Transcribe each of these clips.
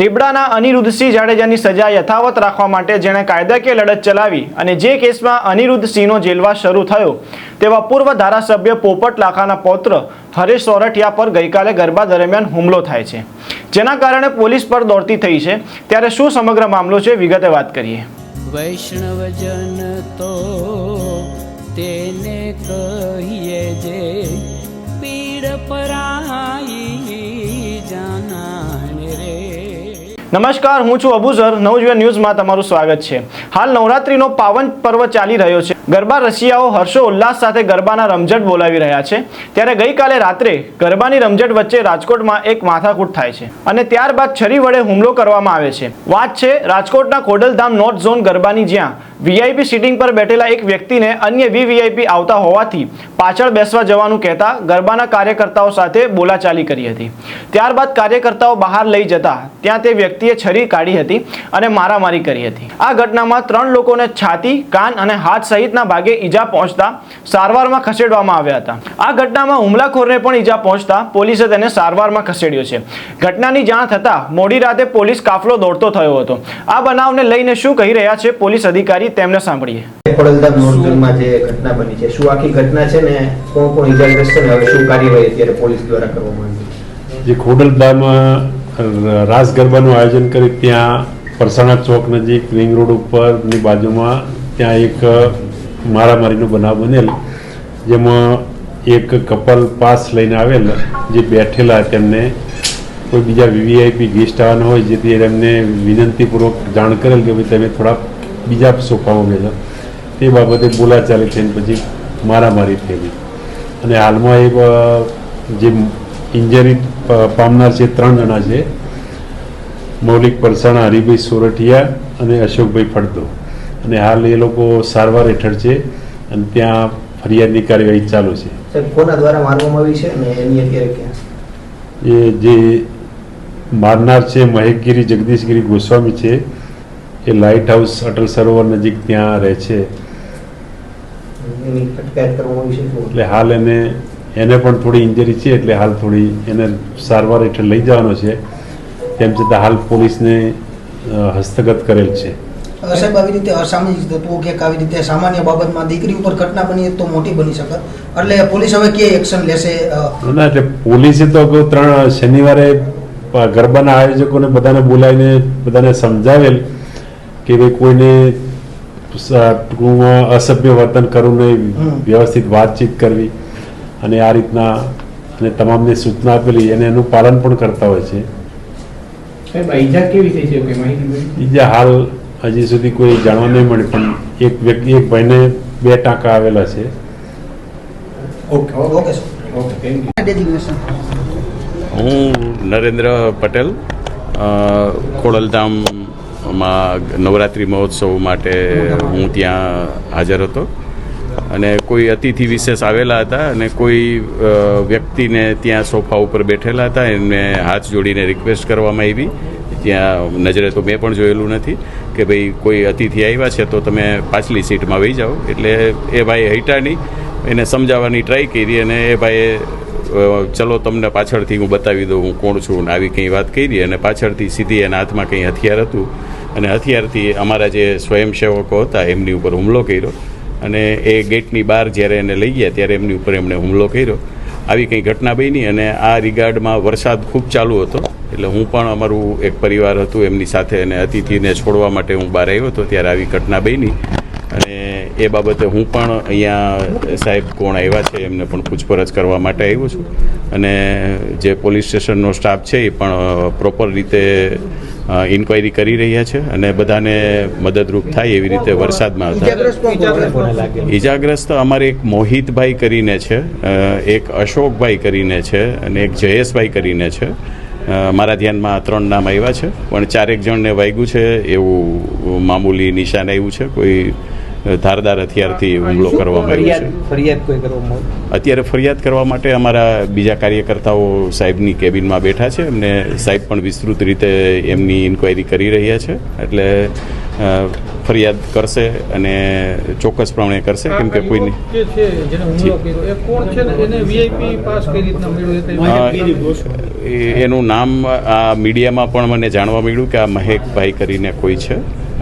રીબડાના અનિરુદ્ધસિંહ જાડેજાની સજા યથાવત રાખવા માટે જેણે કાયદાકીય લડત ચલાવી અને જે કેસમાં અનિરુદ્ધસિંહનો જેલવાસ શરૂ થયો, તેવા પૂર્વ ધારાસભ્ય પોપટ લાખાના પૌત્ર હરેશ સોરઠિયા પર ગઈકાલે ગરબા દરમિયાન હુમલો થાય છે. જેના કારણે પોલીસ પર દોડતી થઈ છે. ત્યારે શું સમગ્ર મામલો છે, વિગતે વાત કરીએ. વૈષ્ણવજન તો તેને કહીએ જે પીડ પરાઈ નમસ્કાર, હું છું અબુઝર. નવજીવન ન્યૂઝમાં તમારું સ્વાગત છે. હાલ નવરાત્રીનો પાવન પર્વ ચાલી રહ્યો છે. ગરબા રસિયાઓ હર્ષો ઉલ્લાસ સાથે ગરબાના રમઝટ બોલાવી રહ્યા છે. ત્યારે ગઈકાલે રાત્રે ગરબાની રમઝટ વચ્ચે રાજકોટમાં એક માથાકૂટ થાય છે અને ત્યારબાદ છરી વડે હુમલો કરવામાં આવે છે. વાત છે રાજકોટના ખોડલધામ નોર્થ ઝોન ગરબાની જ્યાં વીઆઈપી સીટિંગ પર બેઠેલા એક વ્યક્તિને અન્ય વીવીઆઈપી આવતા હોવાથી પાછળ બેસવા જવાનું કહેતા ગરબાના કાર્યકર્તાઓ સાથે બોલાચાલી કરી હતી. ત્યારબાદ કાર્યકર્તાઓ બહાર લઈ જતા ત્યાં તે વ્યક્તિએ છરી કાઢી હતી અને મારામારી કરી હતી. આ ઘટનામાં ત્રણ લોકોને છાતી, કાન અને હાથ સહિતના ભાગે ઈજા પહોંચતા સારવારમાં ખસેડવામાં આવ્યા હતા. આ ઘટનામાં હુમલાખોરને પણ ઈજા પહોંચતા પોલીસે તેને સારવારમાં ખસેડ્યો છે. ઘટનાની જાણ થતાં મોડી રાતે પોલીસ કાફલો દોડતો થયો હતો. આ બનાવને લઈને શું કહી રહ્યા છે પોલીસ અધિકારી તેમને સાંભળીએ. ખોડલધામ નોર્થઝોનમાં જે ઘટના બની છે શું આખી ઘટના છે ને કોણ કોણ ઇજાગ્રસ્ત છે ને હવે શું કાર્યવાહી અત્યારે પોલીસ દ્વારા કરવામાં આવી છે? જે ખોડલધામમાં રાસ ગરબાનું આયોજન કરી ત્યાં પરસાણા ચોક નજીક રિંગ રોડ ઉપરની બાજુમાં ત્યાં એક મારામારીનો બનાવ બનેલ જેમાં એક કપલ પાસ લઈને આવેલ જે બેઠેલા તેમને કોઈ બીજા વીવીઆઈપી ગેસ્ટ આવવાના હોય જેથી એમને વિનંતીપૂર્વક જાણ કરેલ કે ભાઈ તમે થોડા બીજા સોફામાં બેસો તે બાબતે બોલાચાલી થઈને પછી મારામારી થયેલી. અને હાલમાં એ જે ઇન્જરી પામનાર છે ત્રણ જણા છે મૌલિક પરસાણા હરિભાઈ સોરઠિયા અને અશોકભાઈ ફળદો. અને હાલ એ લોકો સારવાર હેઠળ છે અને ત્યાં ફરિયાદની કાર્યવાહી ચાલુ છે. કોના દ્વારા મારવામાં આવી છે અને એની અત્યારે ક્યાં? એ જે મારનાર છે મહેકગીરી જગદીશગીરી ગોસ્વામી છે એ લાઇટ હાઉસ અટલ સરોવર નજીક ત્યાં રહે છે. એટલે હાલ એને એને પણ થોડી ઇન્જરી છે એટલે હાલ થોડી એને સારવાર હેઠળ લઈ જવાનો છે. તેમ છતાં હાલ પોલીસને હસ્તગત કરેલ છે. સાહેબ આવી રીતે અસામાજિક તત્વો કે આવી રીતે સામાન્ય બાબતમાં દીકરી ઉપર ઘટના બની તો મોટી બની શકે. એટલે પોલીસ હવે કે એક્શન લેશે ના એટલે પોલીસે તો ત્રણ શનિવારે ગરબાના આયોજકોને બધાને બોલાવીને બધાને સમજાવેલ. કે ભાઈ કોઈને ટૂંકમાં અસભ્ય વર્તન કરવું નહીં વ્યવસ્થિત વાતચીત કરવી. અને આ રીતના અને તમામને સૂચના આપેલી અને એનું પાલન પણ કરતા હોય છે. ઈજા કેવી થઈ છે કોઈ માહિતી મળી? બીજા હાલ હજી સુધી કોઈ જાણવા નહીં મળે પણ એક વ્યક્તિ એક ભાઈને બે ટાંકા આવેલા છે. ઓકે ઓકે હું નરેન્દ્ર પટેલ અ, ખોડલધામમાં નવરાત્રિ મહોત્સવ માટે હું ત્યાં હાજર હતો. અને કોઈ અતિથિ વિશેષ આવેલા હતા અને કોઈ વ્યક્તિને ત્યાં સોફા ઉપર બેઠેલા હતા, એમને હાથ જોડીને રિક્વેસ્ટ કરવામાં આવી. ત્યાં નજરે તો મેં પણ જોયેલું નથી કે ભાઈ કોઈ અતિથિ આવ્યા છે તો તમે પાછલી સીટમાં વહી જાઓ. એટલે એ ભાઈ હૈટા એને સમજાવવાની ટ્રાય કરી અને એ ભાઈએ ચલો તમને પાછળથી હું બતાવી દઉં હું કોણ છું ને આવી કંઈ વાત કરી અને પાછળથી સીધી એના હાથમાં કંઈ હથિયાર હતું. અને હથિયારથી અમારા જે સ્વયંસેવકો હતા એમની ઉપર હુમલો કર્યો. અને એ ગેટની બહાર જ્યારે એને લઈ ગયા ત્યારે એમની ઉપર એમણે હુમલો કર્યો. આવી કંઈ ઘટના બની અને આ રિગાર્ડમાં વરસાદ ખૂબ ચાલુ હતો. એટલે હું પણ અમારું એક પરિવાર હતું, એમની સાથે અને અતિથિને છોડવા માટે હું બહાર આવ્યો હતો. ત્યારે આવી ઘટના બની. અને એ બાબતે હું પણ અહીંયા સાહેબ કોણ આવ્યા છે એમને પણ પૂછપરછ કરવા માટે આવ્યો છું. અને જે પોલીસ સ્ટેશનનો સ્ટાફ છે એ પણ પ્રોપર રીતે ઇન્ક્વાયરી કરી રહ્યા છે અને બધાને મદદરૂપ થાય એવી રીતે વરસાદમાં હતા? ઈજાગ્રસ્ત અમારે એક મોહિતભાઈ કરીને છે એક અશોકભાઈ કરીને છે અને એક જયેશભાઈ કરીને છે. મારા ધ્યાનમાં ત્રણ નામ આવ્યા છે પણ ચારેક જણને વાગ્યું છે એવું મામૂલી નિશાન આવ્યું છે. કોઈ ધારદાર હથિયારથી હુમલો કરવામાં આવ્યો છે? અત્યારે ફરિયાદ કરવા માટે અમારા બીજા કાર્યકર્તાઓ સાહેબની કેબિનમાં બેઠા છે. એમને સાહેબ પણ વિસ્તૃત રીતે એમની ઇન્ક્વાયરી કરી રહ્યા છે. એટલે ફરિયાદ કરશે અને ચોક્કસ પ્રમાણે કરશે કેમ કે કોઈની જે છે જેને હુમલો કર્યો એ કોણ છે ને? એને વીઆઈપી પાસ કઈ એનું નામ આ મીડિયામાં પણ મને જાણવા મળ્યું કે આ મહેકભાઈ કરીને કોઈ છે.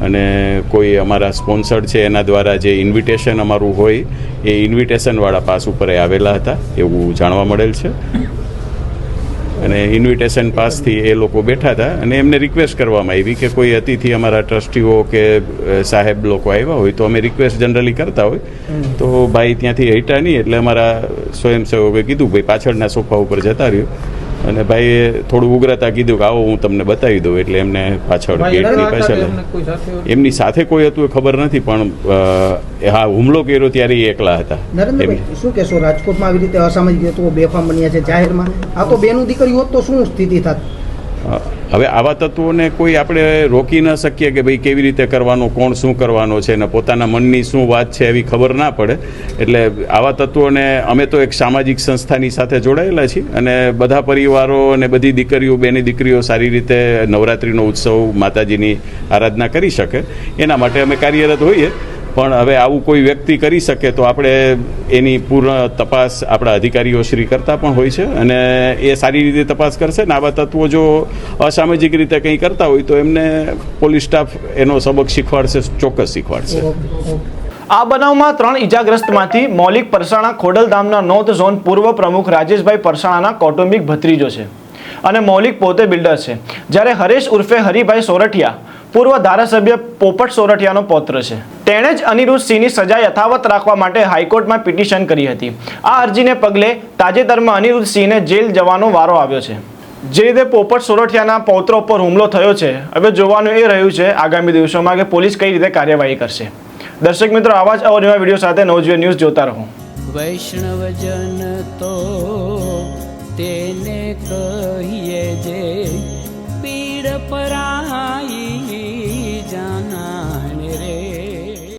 અને કોઈ અમારા સ્પોન્સર્ડ છે, એના દ્વારા જે ઇન્વિટેશન અમારું હોય, એ ઇન્વિટેશનવાળા પાસ ઉપર આવેલા હતા, એવું જાણવા મળેલ છે. અને ઇન્વિટેશન પાસથી એ લોકો બેઠા હતા અને એમને રિક્વેસ્ટ કરવામાં આવી કે કોઈ અતિથિ અમારા ટ્રસ્ટીઓ કે સાહેબ લોકો આવ્યા હોય તો અમે રિક્વેસ્ટ જનરલી કરતા હોય. તો ભાઈ ત્યાંથી હટ્યા નહીં એટલે અમારા સ્વયંસેવકોએ કીધું, ભાઈ પાછળના સોફા ઉપર જતા રહ્યો. અને ભાઈએ થોડું ઉગ્રતા કીધું કે આવો હું તમને બતાવી દઉં એટલે એમને પાછળ ગેટની પાછળ એમને સાથે કોઈ હતું એ ખબર નથી પણ હા હુમલો કર્યો ત્યારે એ એકલા હતા. શું કહેશો રાજકોટમાં આવી રીતે અસામાજિક તત્વો બેફામ બન્યા છે જાહેરમાં? આ તો બેનું દીકરી હોત તો શું સ્થિતિ થાત? હવે આવા તત્વોને કોઈ આપણે રોકી ન શકીએ કે ભાઈ કેવી રીતે કરવાનો, કોણ શું કરવાનો છે ને પોતાના મનની શું વાત છે એવી ખબર ના પડે. એટલે આવા તત્વોને અમે તો એક સામાજિક સંસ્થાની સાથે જોડાયેલા છીએ અને બધા પરિવારો અને બધી દીકરીઓ, બેની દીકરીઓ સારી રીતે નવરાત્રિનો ઉત્સવ માતાજીની આરાધના કરી શકે. એના માટે અમે કાર્યરત હોઈએ. પણ હવે આવું કોઈ વ્યક્તિ કરી શકે તો આપણે એની પૂર્ણ તપાસ આપણા અધિકારીઓ શ્રી કરતા પણ હોય છે અને એ સારી રીતે તપાસ કરશે. ને આવા તત્વો જો અસામાજિક રીતે કંઈ કરતા હોય તો એમને પોલીસ સ્ટાફ એનો સબક શીખવાડશે, ચોક્કસ શીખવાડશે. આ બનાવમાં ત્રણ ઇજાગ્રસ્તમાંથી મૌલિક પરસાણા ખોડલધામના નોર્થ ઝોન પૂર્વ પ્રમુખ રાજેશભાઈ પરસાણાના કૌટુંબિક ભત્રીજો છે અને મૌલિક પોતે બિલ્ડર છે. જ્યારે હરેશ ઉર્ફે હરિભાઈ સોરઠિયા પૂર્વ ધારાસભ્ય પોપટ સોરઠિયાનો પૌત્ર છે. તેણે જ અનિરુદ્ધ સિંહની સજા યથાવત રાખવા માટે હાઈકોર્ટમાં પિટિશન કરી હતી. આ અરજીને પગલે તાજેતરમાં અનિરુદ્ધ સિંહને જેલ જવાનો વારો આવ્યો છે. જે રીતે પોપટ સોરઠિયાના પૌત્ર ઉપર હુમલો થયો છે, હવે જોવાનું એ રહ્યું છે, આગામી દિવસોમાં કે પોલીસ કઈ રીતે કાર્યવાહી કરશે. દર્શક મિત્રો, આવા જ અવનવા વીડિયો સાથે નવજીવન ન્યૂઝ જોતા રહો. વૈષ્ણવજન તો તેને કહીએ જે પીડ પરા